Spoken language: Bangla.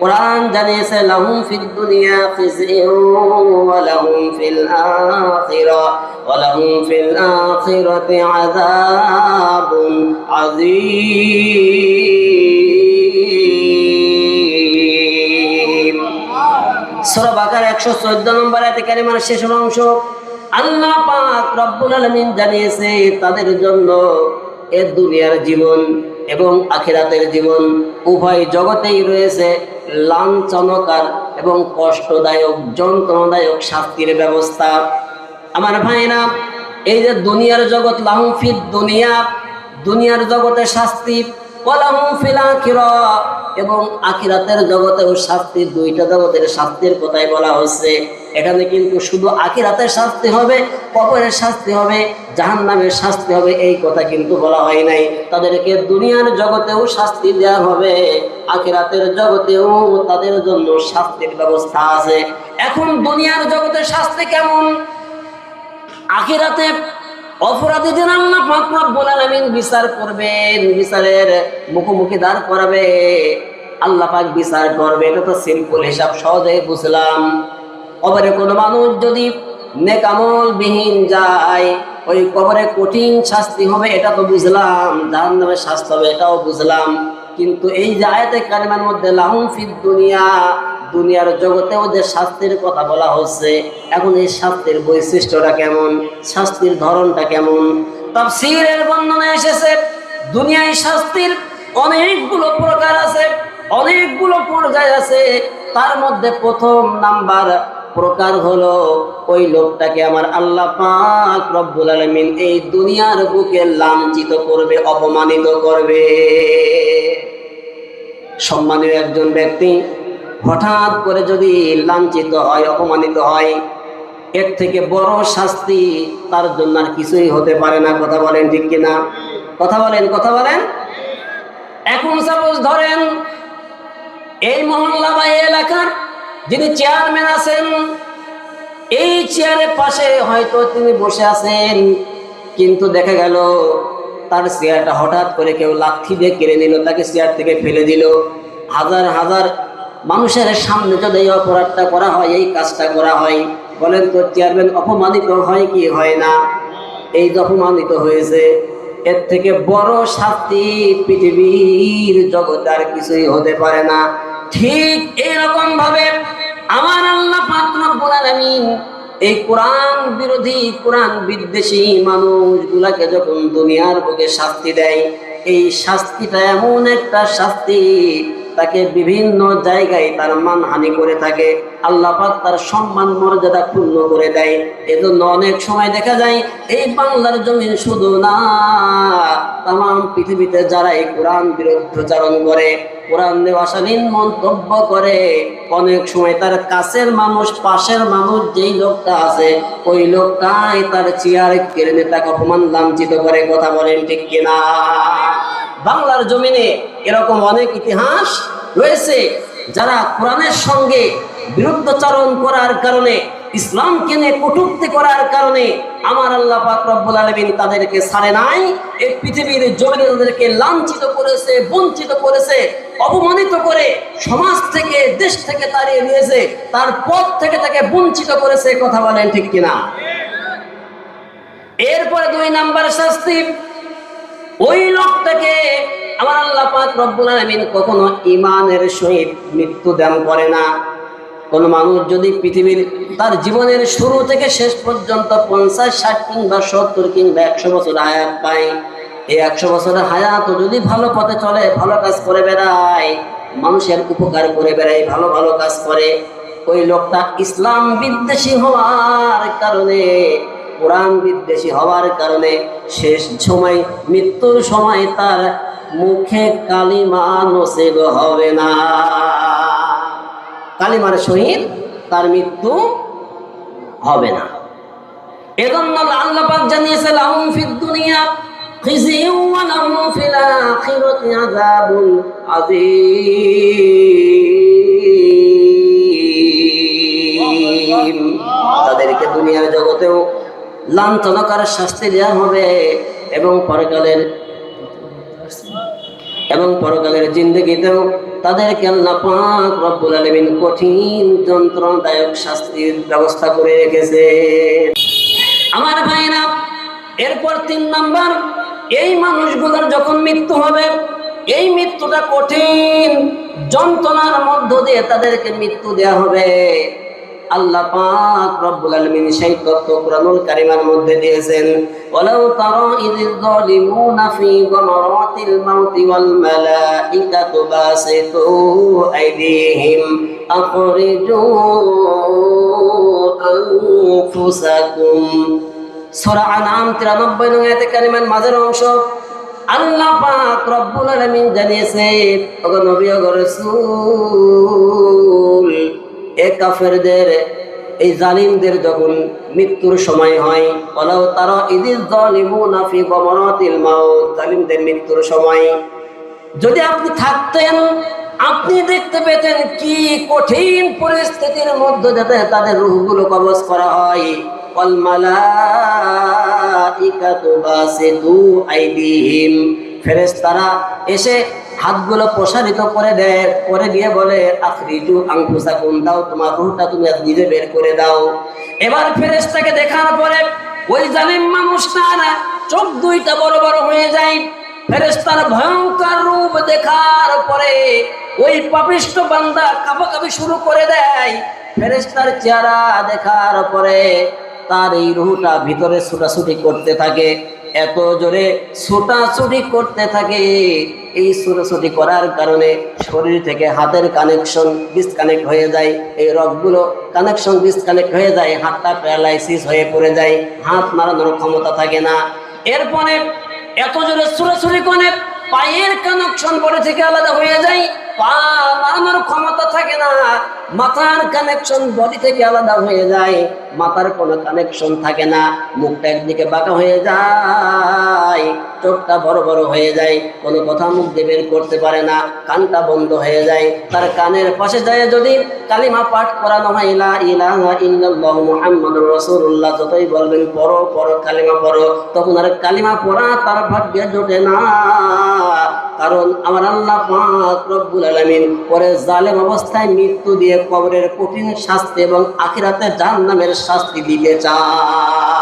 কোরআন জানিয়েছে, লাহুম ফিদ দুনিয়া খিজিউ ওয়া লাহুম ফিল আখিরা, ওয়া লাহুম ফিল আখিরাতি আযাবুন আযীম। সূরা বাকারা 114 নম্বর আয়াতে কারিমার শেষ অংশ। আল্লাহ পাক রব্বুল আলামিন জানিয়েছে, তাদের জন্য এ দুনিয়ার জীবন এবং আখিরাতের জীবন উভয় জগতেই রয়েছে লাঞ্ছনকার এবং কষ্টদায়ক, যন্ত্রণাদায়ক শাস্তির ব্যবস্থা। আমার ভাইরা এই যে দুনিয়ার জগৎ লাহুফিদ দুনিয়া, দুনিয়ার জগতে শাস্তি এবং আখিরাতের জগতেও শাস্তি, দুইটা জগতের শাস্তির কথাই বলা হচ্ছে। এখানে কিন্তু শুধু আখিরাতের শাস্তি হবে, কবরের শাস্তি হবে, জাহান্নামের শাস্তি হবে, এই কথা কিন্তু বলা হয় নাই। তাদেরকে দুনিয়ার জগতেও শাস্তি দেওয়া হবে, আখিরাতের জগতেও তাদের জন্য শাস্তির ব্যবস্থা আছে। এখন দুনিয়ার জগতে শাস্তি কেমন? আখিরাতে অপরাধীদের আল্লাহ পাক রব্বুল আলামিন বিচার করবেন, বিচারের মুখোমুখি দাঁড় করাবে। আল্লাহ পাক বিচার করবে, এটা তো সিম্পল হিসাব, সহজে বুঝলাম। কবরে কোনো মানুষ যদি নেকামল বিহীন যায়, ওই কবরে কঠিন শাস্তি হবে, এটা তো বুঝলাম, জাহান্নামের শাস্তি হবে, এটাও বুঝলাম। কিন্তু এই যে আয়াতে কারিমার মধ্যে, লাহুম ফিদ দুনিয়া, দুনিয়ার জগতে ওদের শাস্তির কথা বলা হচ্ছে, এখন এই শাস্তির বৈশিষ্ট্যটা কেমন, শাস্তির ধরনটা কেমন? তাফসীরের বর্ণনা এসেছে, দুনিয়ায় শাস্তির অনেকগুলো প্রকার আছে। অনেকগুলো পর্যায় আছে। তার মধ্যে প্রথম নাম্বার প্রকার হলো, ওই লোকটাকে আমার আল্লাহ পাক রব্বুল আলামিন এই দুনিয়ার বুকে লাঞ্ছিত করবে, অপমানিত করবে। সম্মানীয় একজন ব্যক্তি হঠাৎ করে যদি লাঞ্ছিত হয়, অপমানিত হয়, এর থেকে বড় শাস্তি তার জন্য আর কিছুই হতে পারে না। কথা বলেন ঠিক কিনা? কথা বলেন কথা বলেন। এখন সাপোজ ধরেন এই মহল্লা বা এলাকার যিনি চেয়ারম্যান আছেন, এই চেয়ারের পাশে হয়তো তিনি বসে আছেন, কিন্তু দেখা গেল তার চেয়ারটা হঠাৎ করে কেউ লাথি দিয়ে কেড়ে নিল, তাকে চেয়ার থেকে ফেলে দিল। হাজার হাজার মানুষের সামনে যদি এই অপরাধটা করা হয়, এই কাজটা করা হয়, বলেন তো চেয়ারম্যান, অপমানিত হয় কি হয় না? এই অপমানিত হয়েছে, এর থেকে বড় শাস্তি পৃথিবীর জগতে আর কিছুই হতে পারে না। ঠিক এরকম ভাবে আমার আল্লাহ পাক বলার আলামিন এই কোরআন বিরোধী, কোরআন বিদ্বেষী মানুষগুলাকে যখন দুনিয়ার বুকে শাস্তি দেয়, এই শাস্তিটা এমন একটা শাস্তি তাকে বিভিন্ন জায়গায় তার মান হানি করে থাকে। আল্লাহ পাক তার সম্মান মর্যাদা পূর্ণ করে দেয়। এজন্য অনেক সময় দেখা যায়, এই বাংলার জমিন শুধু না তাম পৃথিবীতে যারা এই কোরআন বিরুদ্ধাচরণ করে, কোরআন দেওয়াশালীন মন্তব্য করে, অনেক সময় তার কাছের মানুষ, পাশের মানুষ যেই লোকটা আছে, ওই লোকটাই তার চেয়ার কেড়ে নিয়ে তাকে অপমান লাঞ্ছিত করে, কথা বলেন ঠিক কিনা? বাংলার জমিনে এরকম অনেক ইতিহাস রয়েছে যারা কোরআনের সঙ্গে বিরুদ্ধাচরণ করার কারণে, ইসলামকে নিয়ে কটূক্তি করার কারণে আমার আল্লাহ পাক রব্বুল আলামিন তাদেরকে ছাড়ে নাই। এই পৃথিবীর জমিনে তাদেরকে লাঞ্ছিত করেছে, বঞ্চিত করেছে, অপমানিত করে সমাজ থেকে, দেশ থেকে তাড়িয়ে দিয়েছে তার পথ থেকে তাকে বঞ্চিত করেছে কথা বলেন ঠিক কিনা? এরপরে দুই নাম্বার শাস্তি, ওই লোকটাকে আমার আল্লাহ পাক রব্বুল আলামিন কখনো ইমানের সহিত মৃত্যু দান করে না। কোন মানুষ যদি পৃথিবীর তার জীবনের শুরু থেকে শেষ পর্যন্ত পঞ্চাশ, ষাট কিংবা সত্তর কিংবা একশো বছর হায়াত পায়। এই একশো বছরের হায়াত যদি ভালো পথে চলে, ভালো কাজ করে বেড়ায়, মানুষের উপকার করে বেড়ায়, ভালো ভালো কাজ করে, ওই লোকটা ইসলাম বিদ্বেষী হওয়ার কারণে, কোরআন বিদ্বেষী হওয়ার কারণে শেষ সময়, মৃত্যুর সময় তার মুখে কালিমা নসিব হবে না। কালিমার সহিত তার মৃত্যু হবে না। এজন্য আল্লাহ পাক জানিয়েছে লাহুম ফিদ দুনিয়া খিজিউ ওয়া লাহুম ফিল আখিরাতি আযীম। তাদেরকে দুনিয়ার জগতেও লাঞ্ছনকার শাস্তি দেওয়া হবে এবং পরকালের এবং পরকালের জিন্দগিতেও তাদেরকে আল্লাহ পাক রব্বুল আলামিন কঠিন, যন্ত্রণাদায়ক শাস্তির ব্যবস্থা করে রেখেছে। আমার ভাইরা, এরপর তিন নাম্বার, এই মানুষগুলোর যখন মৃত্যু হবে, এই মৃত্যুটা কঠিন, যন্ত্রণার মধ্য দিয়ে তাদেরকে মৃত্যু দেয়া হবে। আল্লাহ পাক রব্বুল আলামিন সেই তত্ত্ব কুরআনুল কারীমের মধ্যে দিয়েছেন, ওয়ালাউ তারা ইযিল যালিমুনা ফি গমারাতিল মাউতি ওয়াল মালাইকাতু বাসিতু আইদিহিম আখরিজু আনফুসাকুম। সূরা আনাম 93 নং আয়াতে কারিমার মাঝের অংশ। আল্লাহ পাক রব্বুল আলামিন জানিয়েছে, ওগো নবী, ওগো রাসূল এ কাফেরদের, এই জালিমদের যখন মৃত্যুর সময় হয় ওলাও তারা ইদিল জালিমুনা ফি গমরাতিল জালিমদের মৃত্যুর সময়। যদি আপনি থাকতেন, আপনি দেখতে পেতেন কি কঠিন পরিস্থিতির মধ্যে যাতে তাদের রূহগুলো কবজ করা হয়। ফেরেশতারা এসে হাতগুলো প্রসারিত করে দেয়, করে দিয়ে বলে আখরিজু কোন দাও তোমার রূহটা তুমি নিজে বের করে দাও। এবার ফেরেশতাকে দেখার পরে ওই জালিম মানুষটা না চোখ দুইটা বড় বড় হয়ে যায়। ফেরেস্তার ভয়ঙ্কর রূপ দেখার পরে ওই পাপিষ্ট বান্দা কাঁপাকাঁপি শুরু করে দেয়। ফেরেস্তার চেহারা দেখার পরে তার এই রুহটা ভিতরে ছুটাছুটি করতে থাকে। এত জোরে ছোটাছুটি করতে থাকে। এই ছুটাছুটি করার কারণে শরীর থেকে হাতের কানেকশন ডিসকানেক্ট হয়ে যায়। এই রগগুলো কানেকশন ডিসকানেক্ট হয়ে যায়, হাতটা প্যারালাইসিস হয়ে পড়ে যায়, হাত মারানোর ক্ষমতা থাকে না। এরপরে এত জোরে ছুড়াছুড়ি করে পায়ের কানেকশন বডি থেকে আলাদা হয়ে যায়। পা নাড়ানোর ক্ষমতা থাকে না। মাথার কানেকশন বডি থেকে আলাদা হয়ে যায়। মাথার কোনো কানেকশন থাকে না। মুখটা একদিকে বাঁকা হয়ে যায়। চোখটা বড় বড় হয়ে যায়। কোনো কথা মুখ দিয়ে বের করতে পারে না। কানটা বন্ধ হয়ে যায়। তার কানের পাশে যায় যদি কালিমা পাঠ করানো হয়, লা ইলাহা ইল্লাল্লাহু মুহাম্মাদুর রাসূলুল্লাহ। যতই বলবেন, পড়ো পড়ো, কালিমা পড়ো। তখন আর কালিমা পড়া তার ভাগ্যে জোটে না। কারণ আমার আল্লাহ রব্বুল পরে জালেম অবস্থায় মৃত্যু দিয়ে কবরের কঠিন শাস্তি এবং আখিরাতে জাহান্নামের শাস্তি দিতে চায়।